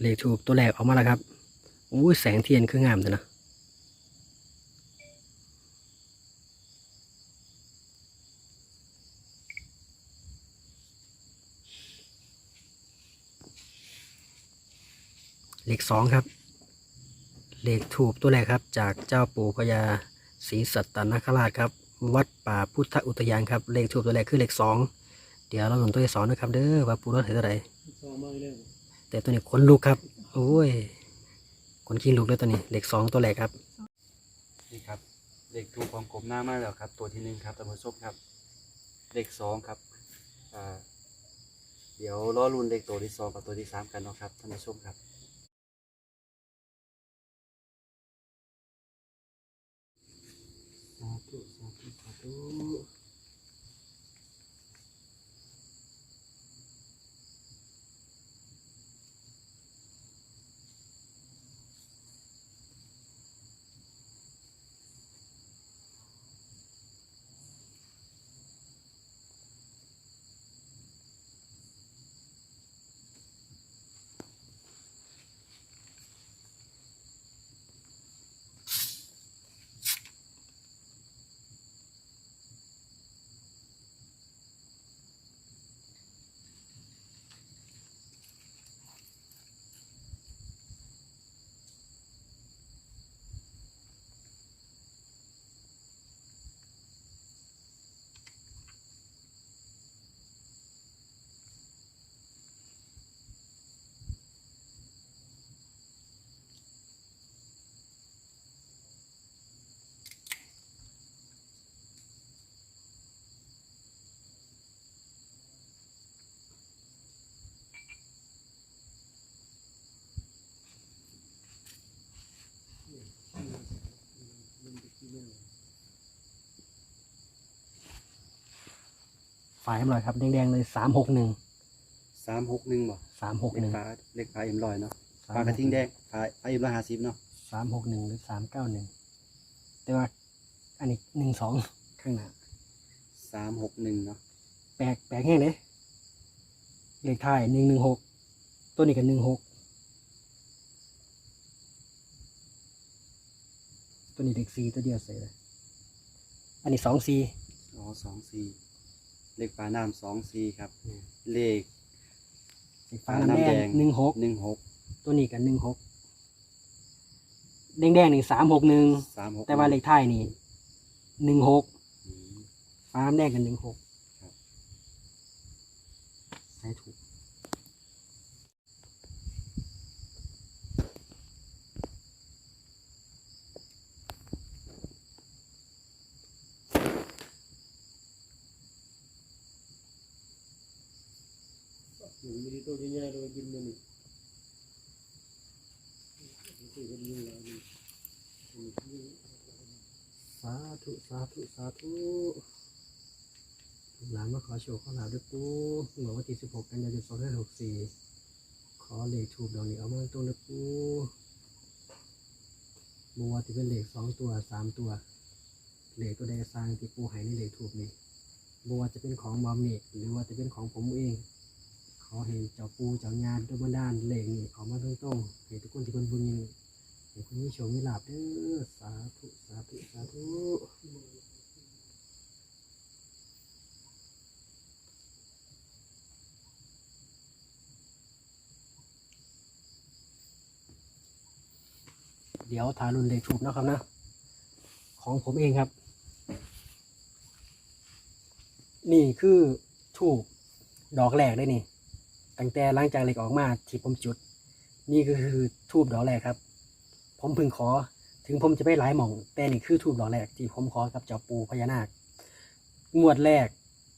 เลขถูกตัวแรกออกมาแล้วครับอุ้ยแสงเทียนคืองามเลยนะเลขสองครับ เลขถูกตัวแรกครับ จากเจ้าปู่พญาศรีสัตนคราชครับ วัดป่าพุทธอุทยานครับ เลขถูกตัวแรกคือเลขสอง เดี๋ยวเราหนุนตัวที่สองนะครับ เด้อว่าปู่รถเห็นเท่าไร่องมาเรื่อง แต่ตัวนี้ขนลุกครับ โอ้ยขนขี้ลุกเลยตัวนี้เลขสองตัวแรกครับ นี่ครับเลขทูปของกลมหน้ามากแล้วครับ ตัวที่หนึ่งครับท่านผู้ชมครับเลขสองครับอ่าเดี๋ยวรอรุ่นเลขตัวที่สองกับตัวที่สามกันเนาะครับท่านผู้ชมครับสาธุสาธุสาธุ ฝ่ายอร่อยครับแดงๆเลยสามหกหนึ่งสามหกหนึ่งบ่สามหกเลหนึ่ขงฟ้าเลขฟ้าเอ็มลอยเนาะฟ้ากระทิงแดงฟ้าฟ้าเอ็มลอยห้าสิบเนาะสามหกหนึ่งหรือสามเก้าหนึ่งแต่ว่าอันนี้หนึ่งสองข้างหน้าสามหกหนึ่งเนาะแปลกแปลกแห้งเลยเลขท้ายหนึ่งหนึ่งหกตัวนี้กับหนึ่งหกตัวนี้เลขสี่ตัวเดียวเสร็จเลยอันนี้สองสี่อ๋อสองสี่ เลขฟ้าน้ำสองสี่ครับอืมเลขเลขฟ้าน้ำแดงหนึ่งหกหนึ่งหกตัวนี้กับหนึ่งหกแดงแดงๆนี่สามหกหนึ่งสามหกแต่ว่าเลขท้ายนี่หนึ่งหกอืมฟ้าน้ำแดงกับหนึ่งหกครับใช่ถูก ง่ายโดยกินมันนี่คือคนยังแล้วนี่สาธุ สาธุ สาธุหลานมาขอโชคขอลาบด้วยปูเมื่อวันที่สิบหกกันยายนสองพันหกสี่ขอเลขถูกดอกนี้เอามาตรงนะปูบัวที่เป็นเลขสองตัวสามตัวเลขตัวใดสร้างที่ปูให้ในเลขถูกนี่บัวจะเป็นของมอมเมกหรือว่าจะเป็นของผมเอง อให้เจ้าปูเจ้างานด้วยบันดาลเลขนี่เออกมาตรงๆให้ทุกคนที่เป็นบุญนี่ให้คุณมีโชคมีลาบเด้อสาธุสาธุสาธุเดี๋ยวทารุนเลขถูกนะครับนะ ของผมเองครับ นี่คือถูกดอกแรกได้นี่ ตั้งแต่หลังจากเหล็กออกมาที่ผมจุด นี่ก็คือทูบดอกแรกครับ ผมพึงขอถึงผมจะไม่หลายหม่อง แต่นี่คือทูบดอกแรกที่ผมขอกับเจ้าปูพญานาค งวดแรก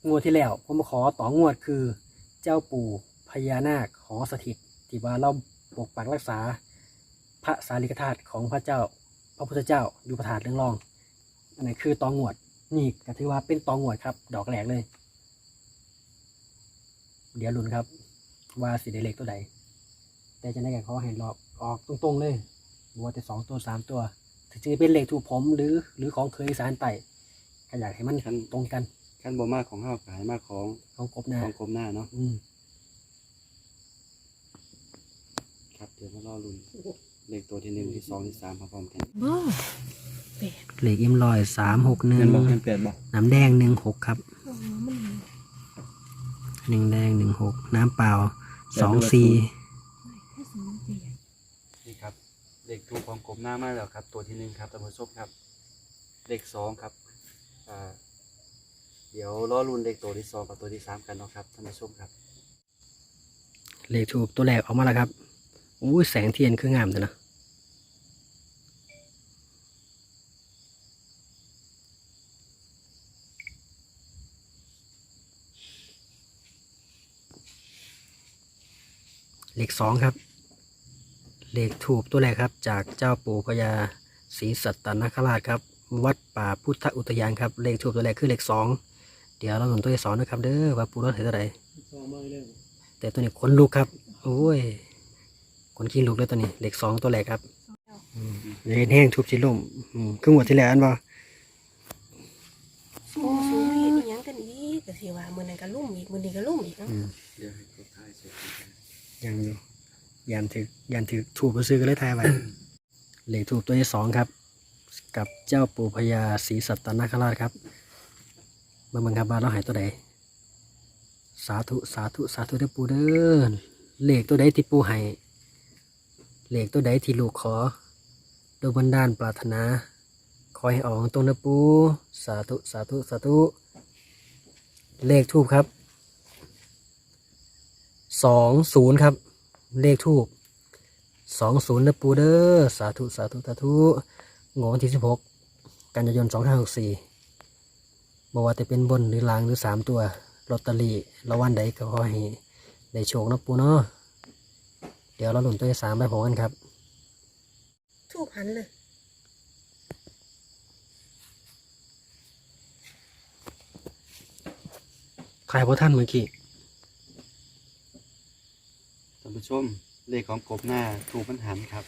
งวดที่แล้ว ผมขอต่องวดคือ เจ้าปู่พญานาคหอสถิตที่ว่าเราปกปักรักษา พระสารีริกธาตุของพระเจ้า พระพุทธเจ้าอยู่ประถาดเรื่องรองอันไหนคือตองวดนี่ก็ถือว่าเป็นตองวดครับ ดอกแหลกเลย เดี๋ยวลุ้นครับ ว่าสีได้เล็กตัวใด แต่จะได้แก่ขอเห็นรอบออกตรงๆเลยบัวแต่สองตัวสามตัวถึงจะเป็นเลขถูกผมหรือหรือของเคยสารไต่ก็อยากให้มันตรงกันขั้นบ่มากของเฮาขายมากของของกบหน้าของกลมหน้าเนาะอืมครับเดี๋ยวมารอลุ้นเลขตัวที่หนึ่งที่สองที่สามพร้อมๆกันบ่เหล็กอิมลอยสามหกหนึ่งเงินบอกเงินแปดบอกน้ำแดงหนึ่งหกครับอ๋อมันหนึ่งแดงหนึ่งหกน้ำเปล่า สองสี่ไม่สมเปียกนี่ครับเลขทูปของกบหน้ามาแล้วครับ ตัวที่หนึ่งครับท่านผู้ชมครับ เลขสองครับอ่าเดี๋ยวรอลุ้นเลขตัวที่สองกับตัวที่สามกันเนาะครับท่านผู้ชมครับเหล็กถูกตัวแรกออกมาแล้วครับอุ้ยแสงเทียนคืองามเลยนะ เหล็กสองครับเหล็กถูกตัวแรกครับ จากเจ้าปู่พญาศรีสัตตนคราชครับ วัดป่าพุทธอุทยานครับ เลขถูกตัวแรกคือเลขสองเดี๋ยวเราหนุนตัวที่สองนะครับ เด้อว่าปู่รอดเท่าไหร่สองมาอีกแล้วแต่ตัวนี้ขนลุกครับ โอ้ยขนขี้ลุกเลยตัวนี้เหล็กสองตัวแรกครับอืมอย่าเห็นแห้งทุบชิลมอืมครึ่งหัวที่แล้วอันบ่สูงสูงอีกอีหยังกันอีกก็สิว่ามื้อนั้นก็ลุ่มอีกมื้อนี้ก็ลุ่มอีกเนาะอืมเดี๋ ยังอยู่ยันถือยันถือถูกไปซื้อกันเลยทายไว้เหล็กถูกตัวที่สองครับ กับเจ้าปู่พญาศรีสัตตนคราชครับเมืองครับบ้านเราหายตัวใดสาธุสาธุสาธุเด้อปู่เด้อเหล็กตัวใดที่ปู่ให้เหล็กตัวใดที่ลูกขอโดยบันดาลปรารถนา ขอให้ออกตรงนะปูสาธุสาธุสาธุเลขทูบครับ สองศูนย์ครับ เลขทูบสองศูนย์นะปูเด้อสาธุสาธุสาธุงวดวันที่สิบหกกันยายนสองห้าหกสี่บอกว่าจะเป็นบนหรือลางหรือสามตัวลอตเตอรี่ละวันใดก็ขอให้ได้โชคนะปูเนาะเดี๋ยวเราหลุนตัวที่สามไปพร้อมกันครับทูบหันเลยใครพอท่านเมื่อกี้ ท่าน ผู้ชมเลขของกบหน้าถูกมันหันครับ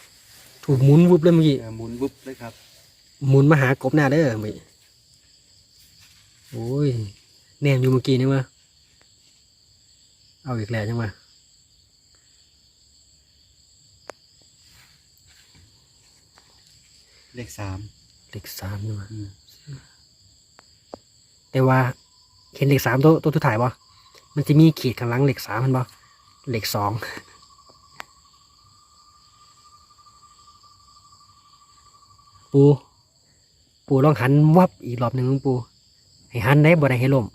ถูกหมุนวุบเลยเมื่อกี้เออหมุนวุบเลยครับหมุนมาหากบหน้าเด้อเมื่อกี้โอ้ยแนมอยู่เมื่อกี้นี่วะเอาอีกแล้วจังวะเลขสามเลขสามนี่วะอืมแต่ว่าเห็นเลขสามตัวตัวทุดถ่ายบ่มันจะมีขีดข้างหลังเลขสามมันบ่เลขสอง ปูปูลองหันวับอีกรอบหนึ่งปูให้หันได้บ่ได้ให้ล่ม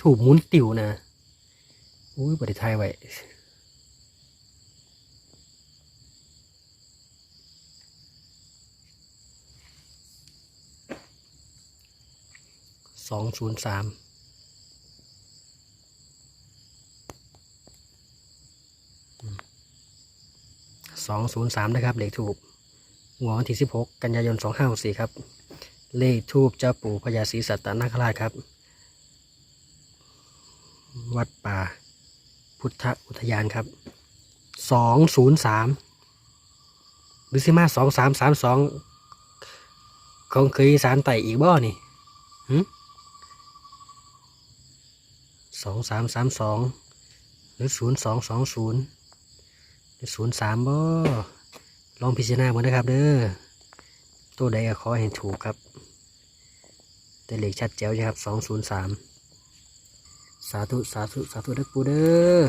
ถูกมุนติวนะอุ้ยบริไทยไว้สองศูนย์สาม สองศูนย์สามนะครับ เลขถูกงวดวันที่สิบหกกันยายนสองห้าหกสี่ครับ เลขทูบเจ้าปู่พญาศรีสัตตนาคราชครับ วัดป่า พุทธอุทยานครับสองศูนย์สามหรือสิมาสองสามสามสองคงเคยสารไต่อีกบ่นี่สองสามสามสองหรือศูนย์สองสองศูนย์ ศูนย์สามบ่ลองพิจารณาหมดนะครับ เด้อตัวใดก็ขอให้ถูกครับ แต่เลขชัดแจ๋วใช่ครับสองศูนย์สามสาธุสาธุสาธุเด้อปูเด้อ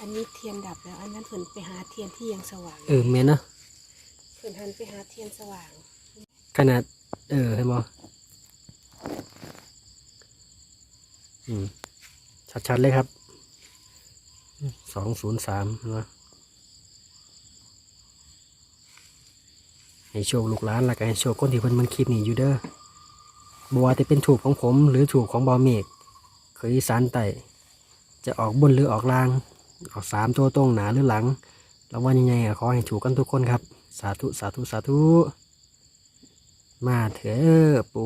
อันนี้เทียนดับแล้ว อันนั้นเพิ่นไปหาเทียนที่ยังสว่างเออแม่นเนาะเพิ่นหันไปหาเทียนสว่าง ขนาด เออเห็นบ่อืมชัดๆเลยครับสองศูนย์สามเนาะ ให้โชคลูกหลานแล้วก็ให้โชคคนที่เพิ่นมันคลิปนี้อยู่เด้อบัวจะเป็นถูกของผมหรือถูกของบอเมกเคยสานไตจะออกบนหรือออกล่าง ออกสามตัวตรงหนาหรือหลังแล้ววันยังไงขอให้ถูกกันทุกคนครับ สาธุสาธุสาธุมาเถอะปู